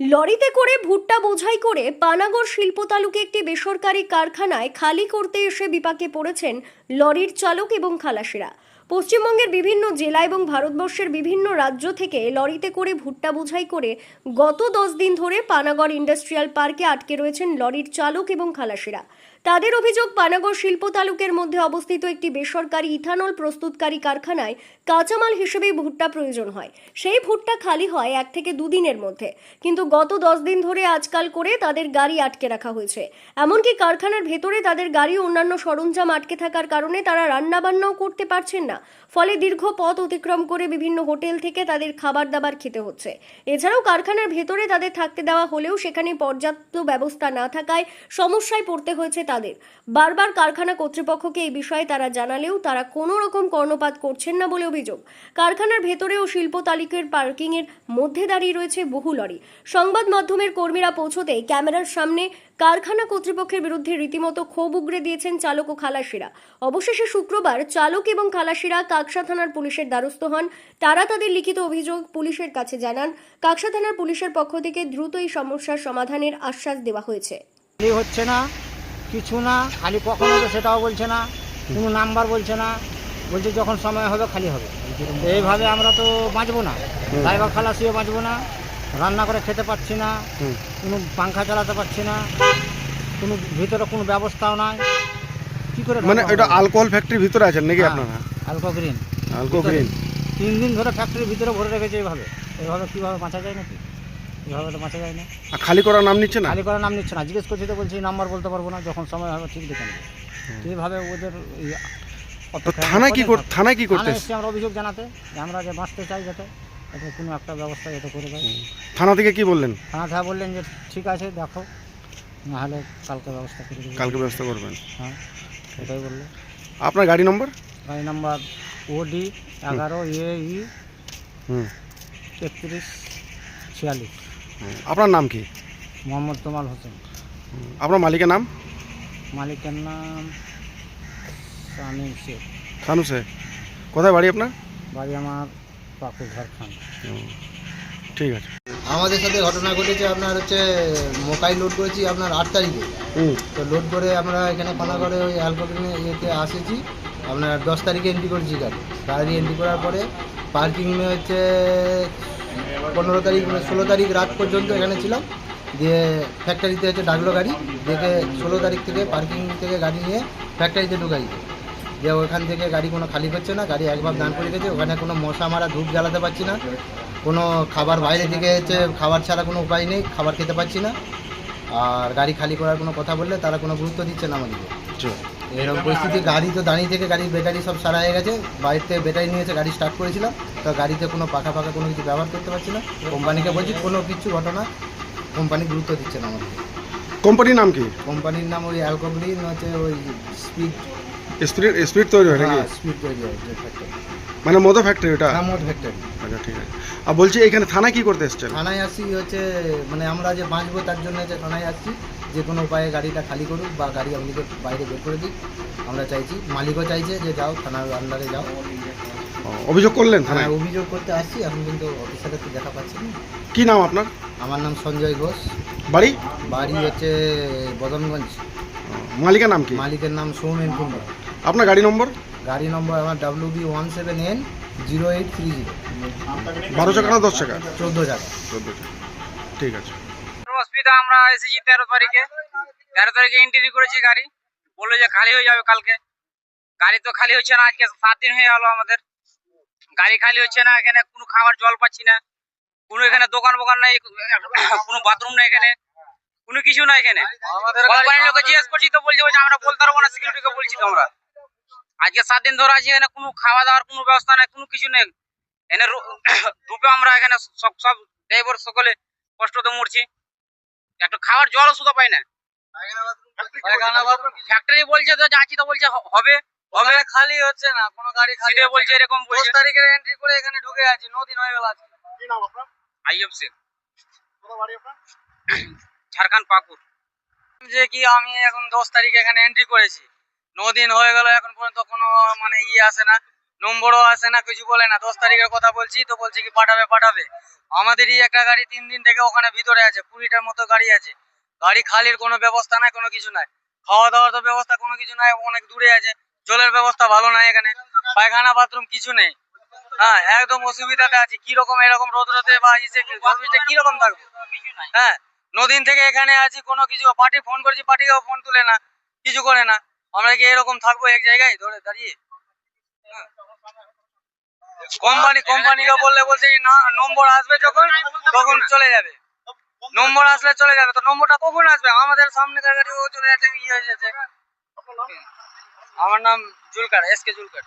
লরিতে করে ভুট্টা বোঝাই করে পানাগড় শিল্প তালুকে একটি বেসরকারি কারখানায় খালি করতে এসে বিপাকে পড়েছেন লরির চালক এবং খালাসিরা। পশ্চিমবঙ্গের বিভিন্ন জেলা এবং ভারতবর্ষের বিভিন্ন রাজ্য থেকে লরিতে করে ভুট্টা বোঝাই করে গত দশ দিন ধরে পানাগড় ইন্ডাস্ট্রিয়াল পার্কে আটকে রয়েছেন লরির চালক এবং খালাসিরা। তাদের অভিযোগ, পানাগড় শিল্প তালুকের মধ্যে অবস্থিত একটি বেসরকারি ইথানল প্রস্তুতকারী কারখানায় কাঁচামাল হিসেবেই ভুট্টা প্রয়োজন হয়। সেই ভুট্টা খালি হয় এক থেকে দুদিনের মধ্যে। কিন্তু গত দশ দিন ধরে আজকাল করে তাদের গাড়ি আটকে রাখা হয়েছে। এমনকি কারখানার ভেতরে তাদের গাড়ি অন্যান্য সরঞ্জাম আটকে থাকার কারণে তারা রান্নাবান্নাও করতে পারছেন না। ফলে দীর্ঘ পথ অতিক্রম করে বিভিন্ন হোটেল থেকে তাদের খাবার দাবার খেতে হচ্ছে। এছাড়াও কারখানার ভেতরে তাদের থাকতে দেওয়া হলেও সেখানে পর্যাপ্ত ব্যবস্থা না থাকায় সমস্যায় পড়তে হয়েছে তাদের। বারবার কারখানা কর্তৃপক্ষকে এই বিষয়ে তারা জানালেও তারা কোনো রকম কর্ণপাত করছেন না বলে অভিযোগ। কারখানার ভেতরে ও শিল্প তালিকের পার্কিং এর মধ্যে দাঁড়িয়ে রয়েছে বহু লরি। সংবাদ মাধ্যমের কর্মীরা পৌঁছতেই ক্যামেরার সামনে কারখানা কর্তৃপক্ষের বিরুদ্ধে রীতিমতো ক্ষোভ উগরে দিয়েছেন চালক ও খালাসিরা। অবশেষে শুক্রবার চালক এবং খালাসিরা কাকসা থানার পুলিশের দ্বারস্থ হন। তারা তাদের লিখিত অভিযোগ পুলিশের কাছে জানান। কাকসা থানার পুলিশের পক্ষ থেকে দ্রুত এই সমস্যার সমাধানের আশ্বাস দেওয়া হয়েছে। হচ্ছে না কিছু না খালি কখন হবে সেটাও বলছে না কোনো নাম্বার বলছে না বলছে যখন সময় হবে খালি হবে। এইভাবে আমরা তো বাঁচবো না ড্রাইভার খালাসিও বাঁচবো না রান্না করে খেতে পাচ্ছি না কোনো পাংখা চালাতে পারছি না কোনো ভিতরে কোনো ব্যবস্থাও নাই। কি করে মানে এটা আলকোহল ফ্যাক্টরির ভিতরে আছেন নাকি আপনারা? অ্যালকো গ্রিন আলকো গ্রিন তিন দিন ধরে ফ্যাক্টরির ভিতরে ভরে রেখেছে এইভাবে। এইভাবে কীভাবে বাঁচা যায় নাকি? এইভাবে তো বাঁচা যায় না। আর খালি করার নাম নিচ্ছে না? খালি করার নাম নিচ্ছে না। জিজ্ঞেস করছি তো বলছি নাম্বার বলতে পারব না যখন সময় হবে ঠিক দেখে নেব। এইভাবে ওদের থানায় কি। থানায় কি করতে আমরা অভিযোগ জানাতে আমরা যে বাঁচতে চাই যাতে। এতে কোনো একটা ব্যবস্থা যাতে করে দেয়। থানা থেকে কি বললেন? থানা থেকে বললেন যে ঠিক আছে দেখো। নাহলে কালকে ব্যবস্থা করে দেবো। কালকে ব্যবস্থা করবেন? হ্যাঁ এটাই বলল। আপনার গাড়ি নম্বর? গাড়ি নাম্বার ওডি এগারো এ ই তেত্রিশ ছিয়াল্লিশ। আপনার নাম কি? মোহাম্মদ তোমাল হোসেন। আপনার মালিকের নাম? মালিকের নাম শামীম শেখ। থানুসে কোথায় বাড়ি আপনার? বাড়ি আমার। ঠিক আছে। আমাদের সাথে ঘটনা ঘটেছে আপনার হচ্ছে মোকাই লোড করেছি আপনার আট তারিখে। হুম। তো লোড করে আমরা এখানে পানাগড়ে ওই অ্যালকোহলিনে ইয়েতে আসেছি। আপনার দশ তারিখে এন্ট্রি করেছি গাড়ি। গাড়ি এন্ট্রি করার পরে পার্কিংয়ে হচ্ছে পনেরো তারিখ মানে ষোলো তারিখ রাত পর্যন্ত এখানে ছিলাম। দিয়ে ফ্যাক্টরিতে হচ্ছে ডাকলো গাড়ি। দেখে ষোলো তারিখ থেকে পার্কিং থেকে গাড়ি নিয়ে ফ্যাক্টরিতে ঢুকাই। যে ওখান থেকে গাড়ি কোনো খালি করছে না গাড়ি একবার দান করে গেছে ওখানে কোনো মশা মারা ধূপ জ্বালাতে পারছি না কোনো খাবার বাইরে থেকে হচ্ছে খাবার ছাড়া কোনো উপায় নেই খাবার খেতে পাচ্ছি না আর গাড়ি খালি করার কোনো কথা বললে তারা কোনো গুরুত্ব দিচ্ছে না আমাদেরকে। আচ্ছা। এরকম পরিস্থিতি গাড়ি তো দাঁড়িয়ে থেকে গাড়ির ব্যাটারি সব সারা হয়ে গেছে বাড়িতে ব্যাটারি নিয়ে এসে গাড়ি স্টার্ট করেছিলাম তো গাড়িতে কোনো পাখা ফাঁকা কোনো কিছু ব্যবহার করতে পারছি না কোম্পানিকে বলছি কোনো কিছু ঘটনা কোম্পানি গুরুত্ব দিচ্ছে না আমাদের কোম্পানির নাম কি? কোম্পানির নাম ওই অ্যালকোহলিন হচ্ছে ওই স্পিড স্পিড স্পিড তৈরি হয় নাকি? স্পিড তৈরি হয় ফ্যাক্টরি মানে মতো ফ্যাক্টরি ওটা? হামদ ফ্যাক্টরি আচ্ছা ঠিক আছে। আর বলছি এখানে থানায় কি করতে এসছেন? থানায় আসছি হচ্ছে মানে আমরা যে বাঁচবো তার জন্য যে থানায় আসছি যে কোনো উপায়ে গাড়িটা খালি করুক বা গাড়ি আমাদেরকে বাইরে বের করে দিক আমরা চাইছি। মালিকও চাইছে যে যাও থানার আন্ডারে যাও। অভিযোগ করলেন থানায়? থানায় অভিযোগ করতে আসছি এখন কিন্তু অফিসারের তো দেখা পাচ্ছি না। কি নাম আপনার? আমার নাম সঞ্জয় ঘোষ। বাড়ি? বাড়ি হচ্ছে বদনগঞ্জ। মালিকের নাম কি? মালিকের নাম সৌমেন কুন্ডা আপনার গাড়ি নম্বর? গাড়ি নম্বর আমার W B one seven N zero eight three zero বারো চাকা না দশ চাকা? চোদ্দ টাকা চোদ্দ চাকা। ঠিক আছে। অসুবিধা আমরা এসেছি তেরো তারিখে। তেরো তারিখে এন্ট্রি করেছি গাড়ি। বলল যে খালি হয়ে যাবে কালকে। গাড়ি তো খালি হচ্ছে না আজকে সাত দিন হয়ে গেল আমাদের। গাড়ি খালি হচ্ছে না এখানে কোনো খাবার জল পাচ্ছি না। কোনো এখানে দোকান ফোকান নাই কোনো বাথরুম নাই এখানে। কোনো কিছু নাই এখানে। কোম্পানির লোকে জিজ্ঞেস করছি তো বলছি বলছে আমরা বলতে পারব না সিকিউরিটিকে বলছি তো আমরা। আজকে সাত দিন ধরে আছি এখানে কোনো খাওয়া দাওয়ার কোনো ব্যবস্থা নাই কোনো কিছু নেই। এনে রো- ধূপে আমরা এখানে সব সব ড্রাইভার সকলে কষ্টতে মরছি। একটা খাওয়ার জলও শুধু পাই না। ফ্যাক্টরি বলছে তো যাচ্ছি তো বলছে হবে। হবে খালি হচ্ছে না কোনো গাড়ি খালি বলছে এরকম বলছে। এন্ট্রি করে এখানে ঢুকে আছি দিন হয়ে গেল আজকে। আইএফ শেখ। ঝাড়খণ্ড পাকুর যে কি আমি এখন দশ তারিখে এখানে এন্ট্রি করেছি। দিন হয়ে গেল, এখন পর্যন্ত কোনো মানে ইয়ে আসে না, নম্বরও আসে না, কিছু বলে না। দশ তারিখের কথা বলছি তো বলছি কি পাঠাবে পাঠাবে। আমাদেরই একটা গাড়ি তিন দিন থেকে ওখানে ভিতরে আছে, কুড়িটার মতো গাড়ি আছে। গাড়ি খালির কোনো ব্যবস্থা নাই, কোনো কিছু নাই। খাওয়া দাওয়ার তো ব্যবস্থা কোনো কিছু নাই, অনেক দূরে আছে। জলের ব্যবস্থা ভালো নাই এখানে। পায়খানা, বাথরুম কিছু নেই। হ্যাঁ একদম অসুবিধাতে আছি। কীরকম, এরকম রোদ রোদে বা ইসে জল বৃষ্টিতে কি রকম থাকব? হ্যাঁ নদিন থেকে এখানে আছি, কোনো কিছু, পার্টি ফোন করেছি, পার্টিকেও ফোন তুলে না, কিছু করে না। আমরা কি এরকম থাকব এক জায়গায়, ধরে দাঁড়িয়ে। কোম্পানি কোম্পানিকে বললে বলছে না নম্বর আসবে যখন, তখন চলে যাবে। নম্বর আসলে চলে যাবে, তো নম্বরটা কখন আসবে? আমাদের সামনে গাড়ি ও চলে যাচ্ছে ইয়ে হয়ে যাচ্ছে। আমার নাম জুলকার, এস কে জুলকার।